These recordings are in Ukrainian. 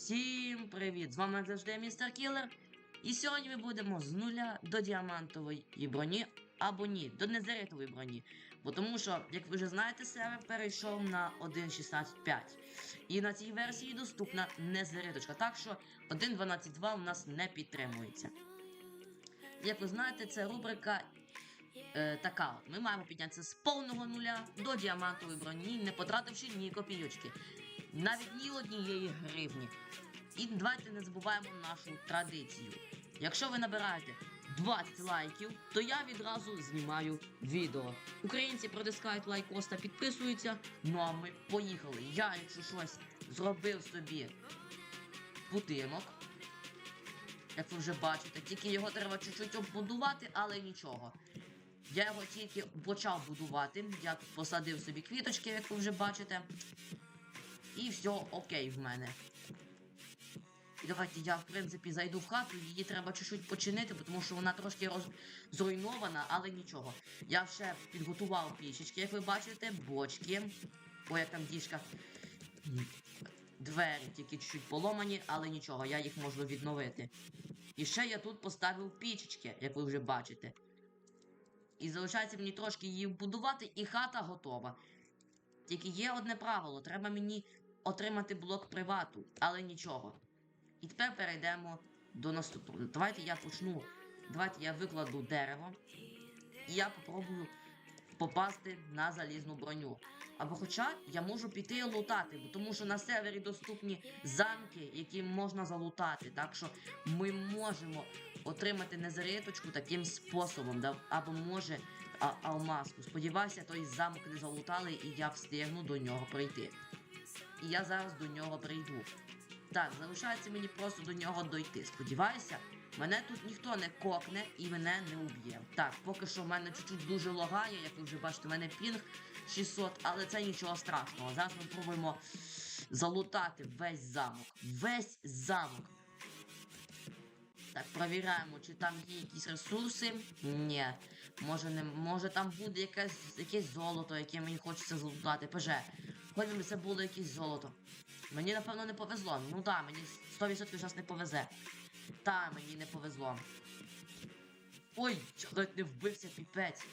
Всім привіт! З вами завжди містер Кілер. І сьогодні ми будемо з нуля до діамантової броні або ні, до незеритової броні. Бо тому що, як ви вже знаєте, сервер перейшов на 1.16.5. І на цій версії доступна незериточка. Так що 1.12.2 у нас не підтримується. Як ви знаєте, це рубрика е, така. Ми маємо піднятися з повного нуля до діамантової броні, не потративши ні копійочки. Навіть ні однієї гривні. І давайте не забуваємо нашу традицію. Якщо ви набираєте 20 лайків, то я відразу знімаю відео. Українці протискають лайкос та підписуються. Ну а ми поїхали. Я, якщо щось зробив собі будинок, як ви вже бачите, тільки його треба чуть-чуть оббудувати, але нічого. Я його тільки почав будувати. Я тут посадив собі квіточки, як ви вже бачите. І все окей в мене. І давайте я, в принципі, зайду в хату, її треба чуть-чуть починити, тому що вона трошки роз... зруйнована, але нічого. Я ще підготував пічечки, як ви бачите, бочки. Ой, як там діжка. Двері тільки чуть-чуть поломані, але нічого, я їх можу відновити. І ще я тут поставив пічечки, як ви вже бачите. І залишається мені трошки її вбудувати, і хата готова. Тільки є одне правило, треба мені отримати блок привату, але нічого. І тепер перейдемо до наступного. Давайте я почну. Давайте я викладу дерево. І я попробую попасти на залізну броню. Або хоча я можу піти і лутати, тому що на сервері доступні замки, які можна залутати. Так що ми можемо отримати незариточку таким способом, да? або може а, алмазку. Сподіваюся, той замок не залутали, і я встигну до нього прийти. І я зараз до нього прийду. Так, залишається мені просто до нього дойти. Сподіваюся, мене тут ніхто не кокне і мене не уб'є. Так, поки що в мене чуть-чуть дуже лагає, як ви вже бачите, в мене пінг 600, але це нічого страшного. Зараз ми пробуємо залутати весь замок. Весь замок. Так, провіряємо, чи там є якісь ресурси. Ні. Може не може там буде якесь, якесь золото, яке мені хочеться залутати. ПЖ. Би це було якесь золото. Мені напевно не повезло. Ну так, мені 100% зараз не повезе. Та, мені не повезло. Ой, ледь не вбився піпець.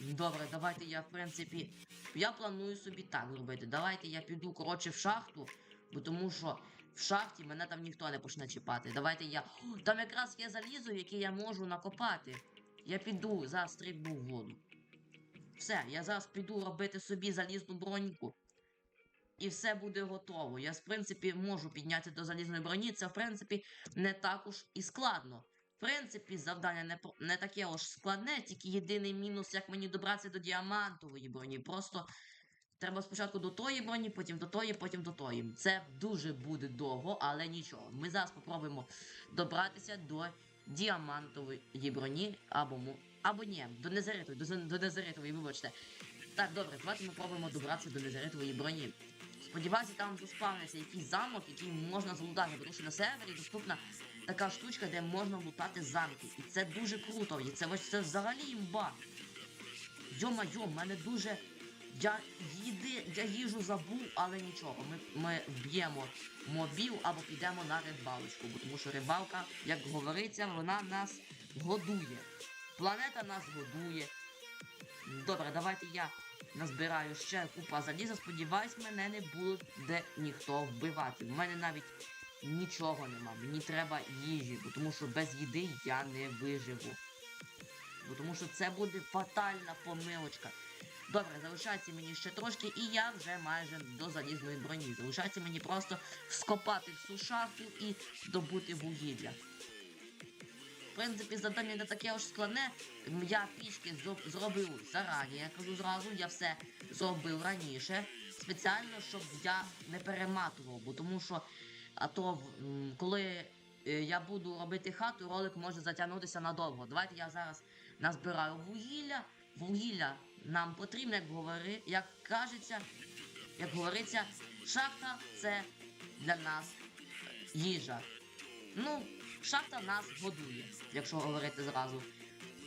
Добре, давайте я, в принципі. Я планую собі так зробити. Давайте я піду, коротше, в шахту, бо тому що в шахті мене там ніхто не почне чіпати. Давайте я. Там якраз є залізо, яке я можу накопати. Я піду, зараз стрибну в воду. Все, я зараз піду робити собі залізну броньку. І все буде готово. Я, в принципі, можу підняти до залізної броні. Це, в принципі, не також і складно. В принципі, завдання не, не таке ось складне, тільки єдиний мінус, як мені добратися до діамантової броні. Просто треба спочатку до тої броні, потім до тої, потім до тої. Це дуже буде довго, але нічого. Ми зараз спробуємо добратися до діамантової броні або. Або ні, до незаритової, до, до незаритової, вибачте. Так, добре, давайте ми пробуємо добратися до незаритової броні. Сподіваюся, там заспавниться якийсь замок, який можна залутати, тому що на сервері доступна така штучка, де можна лутати замки. І це дуже круто. І це це взагалі імба. Йо-майо, в мене дуже. Я їди, я їжу забув, але нічого. Ми, ми вб'ємо мобів або підемо на рибалочку, тому що рибалка, як говориться, вона нас годує. Планета нас годує. Добре, давайте я назбираю ще купа заліза. Сподіваюсь, мене не буде ніхто вбивати. У мене навіть нічого нема. Мені треба їжі, бо тому що без їди я не виживу. Бо тому що це буде фатальна помилочка. Добре, залишається мені ще трошки, і я вже майже до залізної броні. Залишається мені просто скопати всю шахту і добути вугілля. В принципі, завдання не таке аж складне. Я пічки зробив зарані, я кажу зразу, я все зробив раніше. Спеціально, щоб я не перематував, бо тому що, а то коли е, я буду робити хату, ролик може затягнутися надовго. Давайте я зараз назбираю вугілля. Вугілля нам потрібно, як говори, як кажеться, як говориться, шахта це для нас їжа. Ну, шахта нас годує, якщо говорити зразу.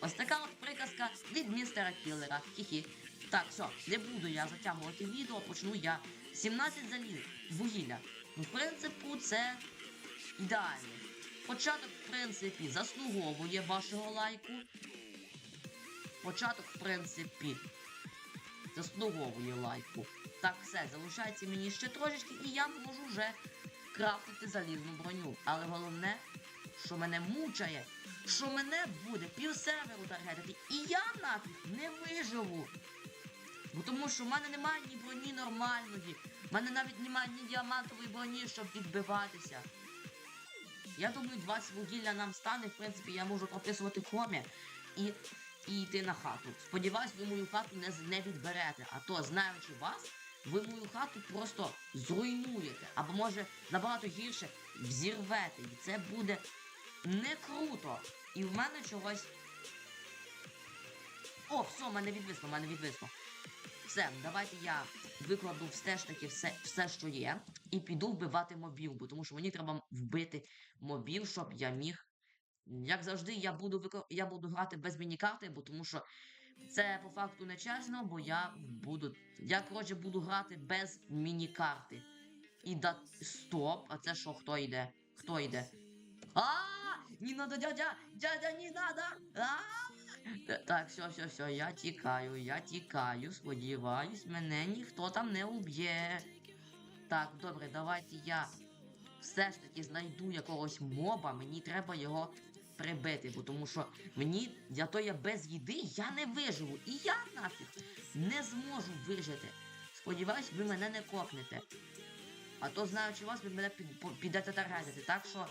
Ось така от приказка від містера Кіллера. Хі-хі. Так, все, не буду я затягувати відео, почну я 17 заліз вугілля. Ну, в принципі, це ідеально. Початок, в принципі, заслуговує вашого лайку. Початок, в принципі, заслуговує лайку. Так, все, залишається мені ще трошечки, і я можу вже крафтити залізну броню. Але головне, що мене мучає, що мене буде пів серверу таргетити, і я нафіг не виживу. Бо тому що в мене немає ні броні нормальної, в мене навіть немає ні діамантової броні, щоб відбиватися. Я думаю, 20 вугілля нам стане, в принципі, я можу прописувати хомі і, і йти на хату. Сподіваюсь, ви мою хату не, не відберете, а то, знаючи вас, ви мою хату просто зруйнуєте. Або може набагато гірше взірвете. І це буде не круто. І в мене чогось. О, все, мене відвисло, в мене відвисло. Все, давайте я викладу все ж таки все, все, що є, і піду вбивати мобів, бо тому що мені треба вбити мобів, щоб я міг. Як завжди, я буду вико... я буду грати без мінікарти, бо тому що це по факту не чесно, бо я буду. Я коротше буду грати без мінікарти. І да. Стоп! А це що, хто йде? Хто йде? А! Не надо, дядя! Дядя, не надо! Так, все, все, все, я тікаю, я тікаю, сподіваюсь, мене ніхто там не уб'є. Так, добре, давайте я все ж таки знайду якогось моба, мені треба його прибити, бо тому що мені, я то я без їди, я не виживу. І я нафіг не зможу вижити. Сподіваюсь, ви мене не копнете. А то знаючи вас, ви мене підете таргетити. Так що,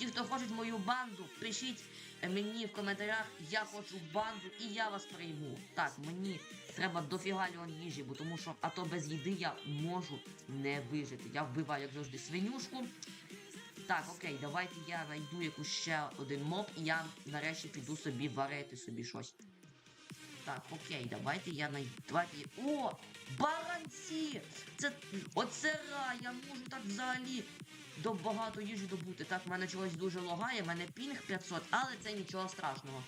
ті, хто хочуть мою банду, пишіть е, мені в коментарях, я хочу банду і я вас прийму. Так, мені треба дофіга льон їжі, бо тому що, а то без їди я можу не вижити. Я вбиваю, як завжди, свинюшку. Так, окей, давайте я знайду якусь ще один моб, і я нарешті піду собі варити собі щось. Так, окей, давайте я найду. Давайте. О! Баранці! Це. Оце рай! Я можу так взагалі до багато їжі добути. Так, в мене чогось дуже лагає, в мене пінг 500, але це нічого страшного.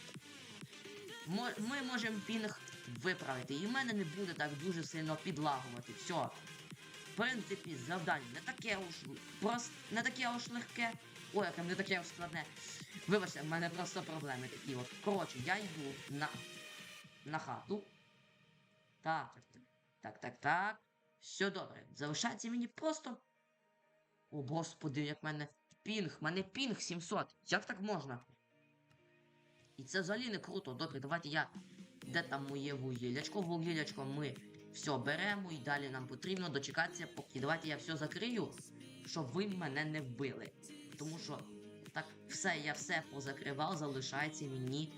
Ми можемо пінг виправити, і в мене не буде так дуже сильно підлагувати. Все. В принципі, завдання не таке уж прос... не таке уж легке. Ой, яке не таке уж складне. Вибачте, в мене просто проблеми такі. От. Коротше, я йду на, на хату. Так. Так, так, так. Все добре. Залишається мені просто. О, господи, як мене пінг, мене пінг 700. Як так можна? І це взагалі не круто. Добре, давайте я. Де там моє вугіллячко? Вугіллячко ми все беремо і далі нам потрібно дочекатися, поки давайте я все закрию, щоб ви мене не вбили. Тому що так, все, я все позакривав, залишається мені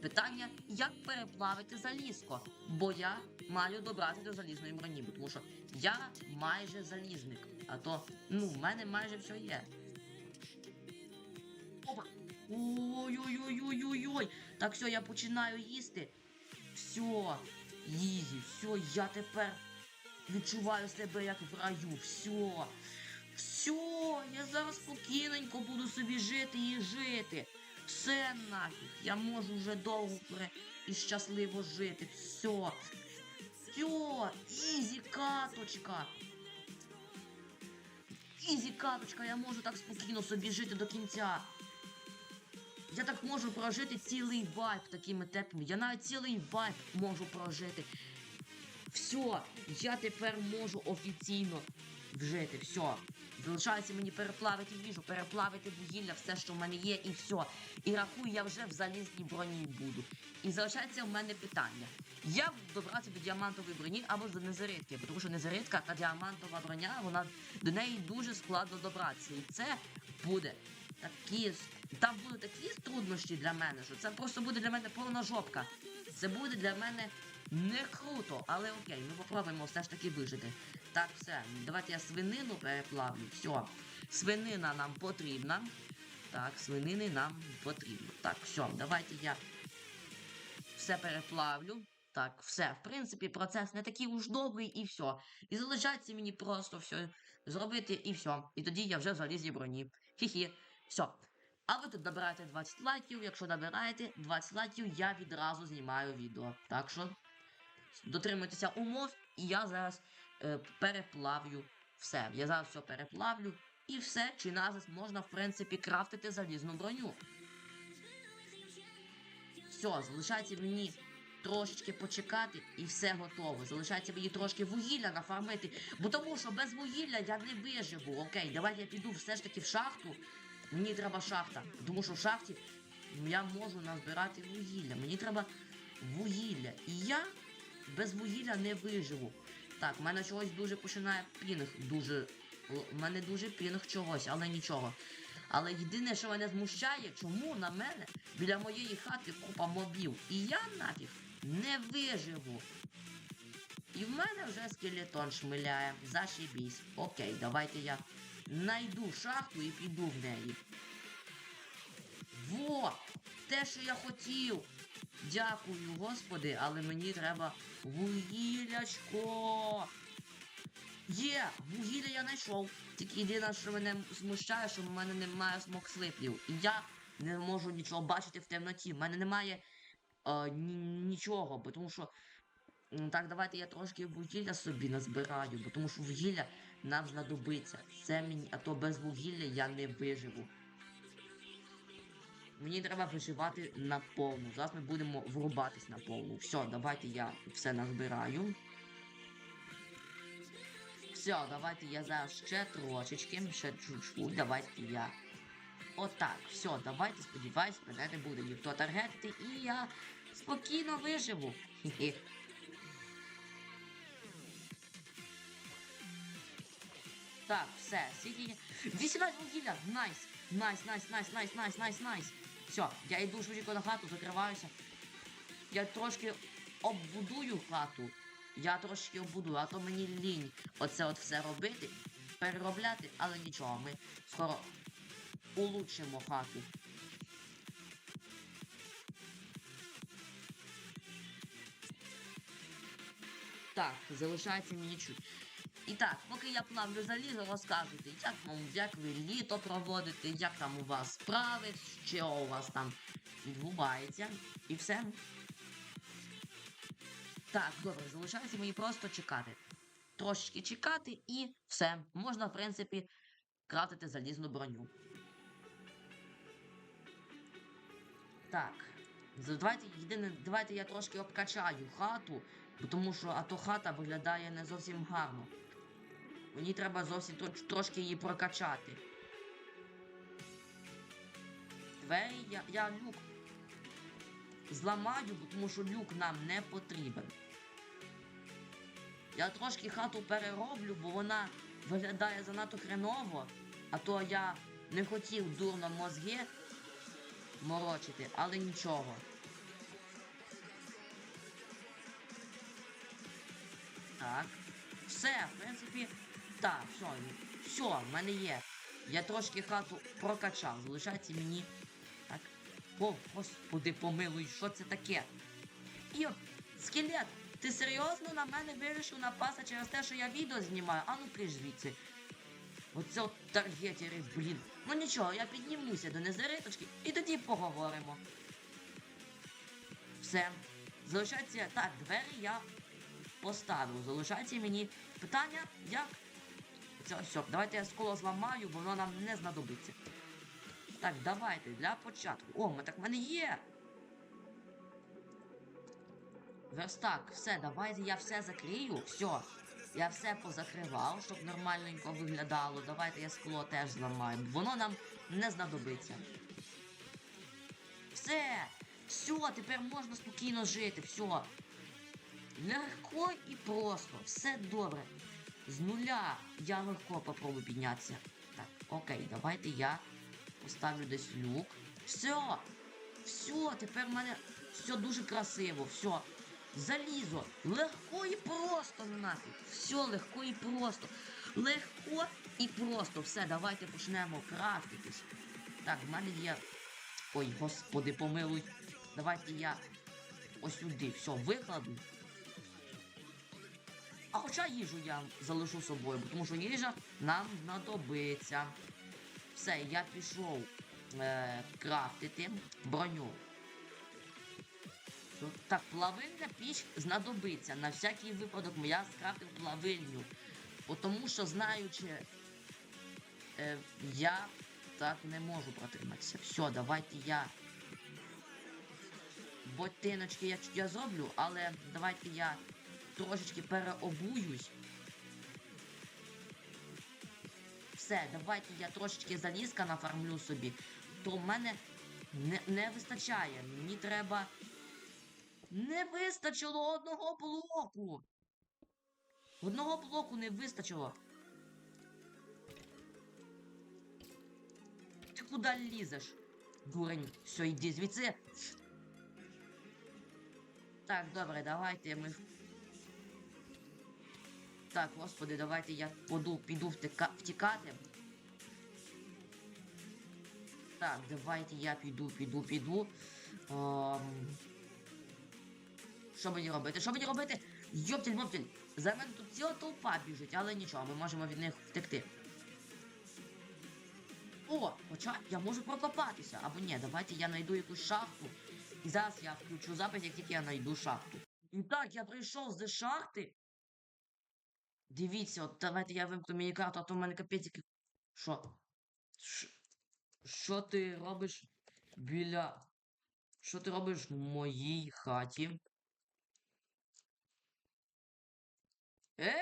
питання, як переплавити залізко. Бо я маю добрати до залізної броні, тому що я майже залізник. А то, ну, в мене майже все є. Опа! Ой-ой-ой-ой-ой-ой! Так, все, я починаю їсти. Все, Ізі, все, я тепер відчуваю себе як в раю. Все. Все, я зараз спокійненько буду собі жити і жити. Все нафіг. Я можу вже довго і щасливо жити. Все. Все, ізі каточка. Ізі каточка, я можу так спокійно собі жити до кінця. Я так можу прожити цілий вайб такими теплими. Я навіть цілий вайб можу прожити. Все, я тепер можу офіційно вжити. Все. Залишається мені переплавити їжу, переплавити вугілля, все, що в мене є, і все. І рахую, я вже в залізній броні буду. І залишається в мене питання. Як добратися до діамантової броні або до незаритки? Бо Тому що незаритка та діамантова броня, вона до неї дуже складно добратися. І це буде такі. Там будуть такі труднощі для мене, що це просто буде для мене повна жопка. Це буде для мене не круто, але окей, ми попробуємо все ж таки вижити. Так, все, давайте я свинину переплавлю. Все. Свинина нам потрібна. Так, свинини нам потрібно. Так, все, давайте я все переплавлю. Так, все, в принципі, процес не такий уж довгий і все. І залишається мені просто все зробити і все. І тоді я вже в залізі броні. Хі-хі. Все. А ви тут набираєте 20 лайків. Якщо набираєте 20 лайків, я відразу знімаю відео. Так що дотримуйтеся умов, і я зараз переплавлю Все, я зараз все переплавлю. І все, чи назис можна, в принципі, крафтити залізну броню. Все, залишається мені трошечки почекати і все готово. Залишається мені трошки вугілля нафармити. Бо тому що без вугілля я не виживу. Окей, давайте я піду все ж таки в шахту. Мені треба шахта. Тому що в шахті я можу назбирати вугілля. Мені треба вугілля. І я без вугілля не виживу. Так, в мене чогось дуже починає пінг. Дуже. У мене дуже пінг чогось, але нічого. Але єдине, що мене змущає, чому на мене біля моєї хати купа мобів. І я нафіг не виживу. І в мене вже скелетон шмиляє. Зашибісь. Окей, давайте я найду шахту і піду в неї. Во! Те, що я хотів. Дякую, господи, але мені треба вугілячко. Є, вугілля я знайшов. Тільки єдине, що мене смущає, що в мене немає смокслиплів. І я не можу нічого бачити в темноті. В мене немає е, ні- нічого, бо тому що. Так, давайте я трошки вугілля собі назбираю, бо тому що вугілля нам знадобиться. Це мені, а то без вугілля я не виживу. Мені треба виживати на повну. Зараз ми будемо врубатись на повну. Все, давайте я все назбираю. Все, давайте я зараз ще трошечки, ще чуть-чуть, давайте я. Отак, все, давайте, сподіваюсь, мене не буде ніхто таргетити, і я спокійно виживу. Так, все, скільки... 18 вугілля! Найс! Найс, найс, найс, найс, найс, найс, найс! Все, я йду швидко на хату, закриваюся. Я трошки оббудую хату. Я трошки оббудую, а то мені лінь оце от все робити, переробляти, але нічого, ми скоро улучшимо хату. Так, залишається мені чуть. І так, поки я плавлю залізо, розказуйте, як вам, як ви літо проводите, як там у вас справи, що у вас там відбувається. І все. Так, добре, залишається мені просто чекати. Трошечки чекати і все. Можна, в принципі, крафтити залізну броню. Так. Давайте, єдине, давайте я трошки обкачаю хату, тому що а то хата виглядає не зовсім гарно. Мені треба зовсім трош- трошки її прокачати. Двері я, я люк зламаю, тому що люк нам не потрібен. Я трошки хату перероблю, бо вона виглядає занадто хреново, а то я не хотів дурно мозги морочити, але нічого. Так. Все, в принципі, так, все, все, в мене є. Я трошки хату прокачав. Залишається мені. Так. О, господи, помилуй, що це таке? Йо, скелет, ти серйозно на мене вирішив напасти через те, що я відео знімаю? А ну киш звідси. Оце от таргетери, блін. Ну нічого, я піднімуся до незариточки і тоді поговоримо. Все. Залишається. Так, двері я поставив. Залишається мені питання, як. Все. Давайте я сколо зламаю, бо воно нам не знадобиться. Так, давайте для початку. О, ми так в мене є. Верстак, все, давайте я все закрию. Все. Я все позакривав, щоб нормальненько виглядало. Давайте я скло теж зламаю. Воно нам не знадобиться. Все! Все, тепер можна спокійно жити. Все. Легко і просто. Все добре. З нуля я легко попробую піднятися. Так, окей, давайте я поставлю десь люк. Все! Все, тепер в мене все дуже красиво. Все. Залізо. Легко і просто нафіг. Все легко і просто. Легко і просто. Все, давайте почнемо крафтитись. Так, в мене є. Ой, господи, помилуй. Давайте я ось сюди все викладу. А хоча їжу я залишу собою, тому що їжа нам знадобиться. Все, я пішов е, крафтити броню. Так, плавильна піч знадобиться. На всякий випадок я скрафтив плавильню. Тому що знаючи, е, я так не можу протриматися. Все, давайте я. Ботиночки я, я зроблю, але давайте я трошечки переобуюсь. Все, давайте я трошечки залізка нафармлю собі. То в мене не, не вистачає. Мені треба. Не вистачило одного блоку. Одного блоку не вистачило. Ти куди лізеш? Дурень, все, йди звідси. Так, добре, давайте ми. Так, господи, давайте я поду, піду втика... втікати. Так, давайте я піду, піду, піду. Ем... Що мені робити? Що мені робити? Йоптіль моптіль За мене тут ціла толпа біжить, але нічого, ми можемо від них втекти. О, хоча я можу прокопатися. Або ні, давайте я знайду якусь шахту. І зараз я включу запис, як тільки я знайду шахту. І так, я прийшов з шахти. Дивіться, от давайте я вимкну міні-карту, а то в мене капець. який- Що? Що ти робиш біля. Що ти робиш в моїй хаті? Е,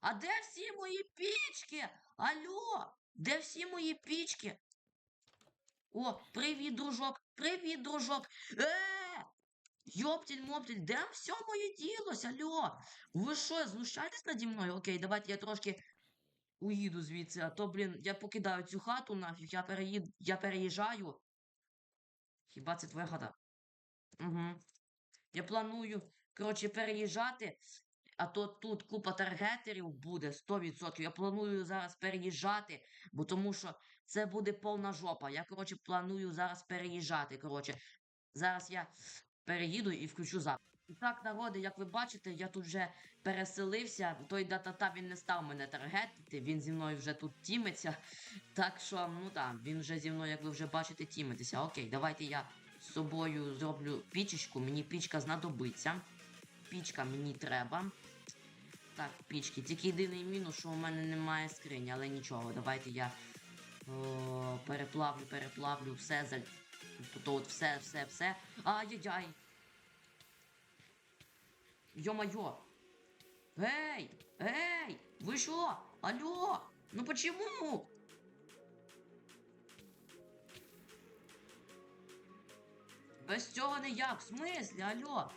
а де всі мої пічки? Алло, де всі мої пічки? О, привіт, дружок, привіт, дружок. Е! Йоптіль моптіль, де все моє ділося, алло? Ви що, знущаєтесь наді мною? Окей, давайте я трошки уїду звідси, а то, блін, я покидаю цю хату нафіг, я переїд... я переїжджаю. Хіба це твоя хата? Угу. Я планую, коротше, переїжджати, а то тут купа таргетерів буде 100%. Я планую зараз переїжджати, бо тому що це буде повна жопа. Я, коротше, планую зараз переїжджати. Коротше, зараз я переїду і включу запис. І так, народи, як ви бачите, я тут вже переселився. Той датата він не став мене таргетити, він зі мною вже тут тімиться. Так що, ну так, він вже зі мною, як ви вже бачите, тімитися. Окей, давайте я з собою зроблю пічечку. Мені пічка знадобиться. Пічка мені треба. Так, пічки. Тільки єдиний мінус, що у мене немає скрині, але нічого. Давайте я о, переплавлю, переплавлю все за. Тут от все, все, все. Ай-яй-яй. Йо-майо. Эй! Эй! Вы что? Алло! Ну почему? Без цього ніяк, в смислі, алло?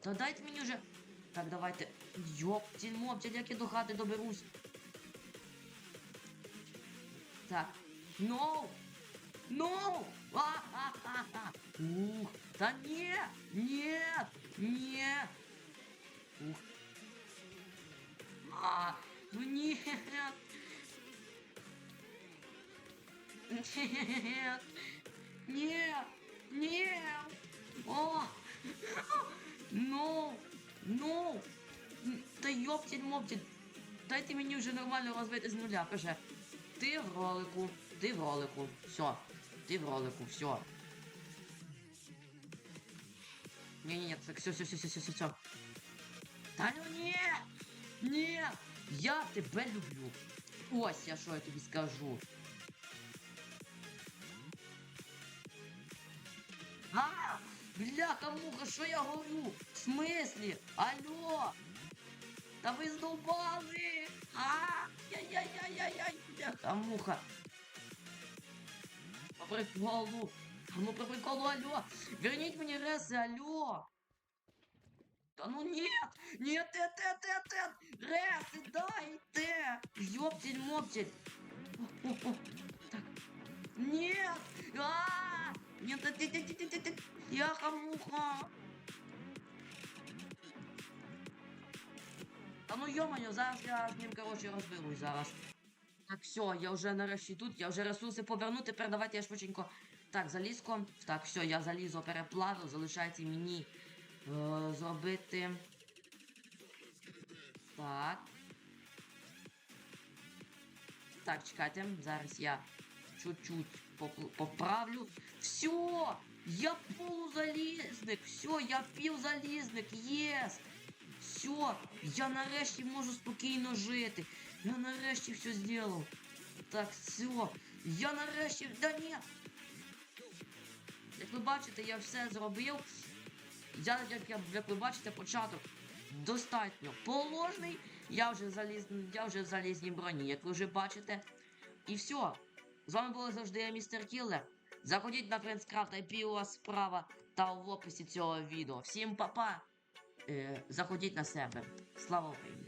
Та дайте мені вже. Так, давайте. Йоптіль моптіль, як я до хати доберусь. Так. No! No! А-а-а-а! Ух! Та ні! Ні! Ні! Ух. А, ну нет. Нет. Нет. Нет. О. Ну. Ну. Та йоптіль моптіль. Дайте мені вже нормально розвити з нуля, каже. Ти в ролику, ти в ролику. Все. Ти в ролику, все. Не-не-не, так все, все, все, все, все, все. Та ну ні! Ні! Я тебе люблю. Ось я що я тобі скажу. А! Бляха муха, що я говорю? В смислі? Алло! Та ви здовбали! А! Яй-яй-яй-яй-яй! Бляха муха! По приколу! А ну по приколу, алло! Верніть мені реси, алло! Да ну нет! Нет, нет, нет, нет, нет! Ресы, дайте! Ёптель, моптель! О, о, о, Так. Нет! А! Нет, нет, нет, нет, нет, нет, нет! Яха-муха! Та ну ё-моё, зараз я з ним, короче, розберусь зараз. Все, я вже нарешті тут, я вже ресурси поверну, тепер давайте я швиденько. Так, залізко. Так, все, я залізо переплавив, залишається мені е, зробити. Так. Так, чекайте, зараз я чуть-чуть поправлю. Все! Я полузалізник! Все, я півзалізник! Єс! Все! Я нарешті можу спокійно жити. Я нарешті все зробив. Так, все. Я нарешті. Да ні. Як ви бачите, я все зробив. Я, як, як ви бачите, початок достатньо положний. Я вже заліз, я вже в залізній броні, як ви вже бачите. І все. З вами був завжди я, містер Кіллер. Заходіть на Френдскрафт, IP у вас справа та в описі цього відео. Всім па-па. Е, заходіть на себе. Слава Україні!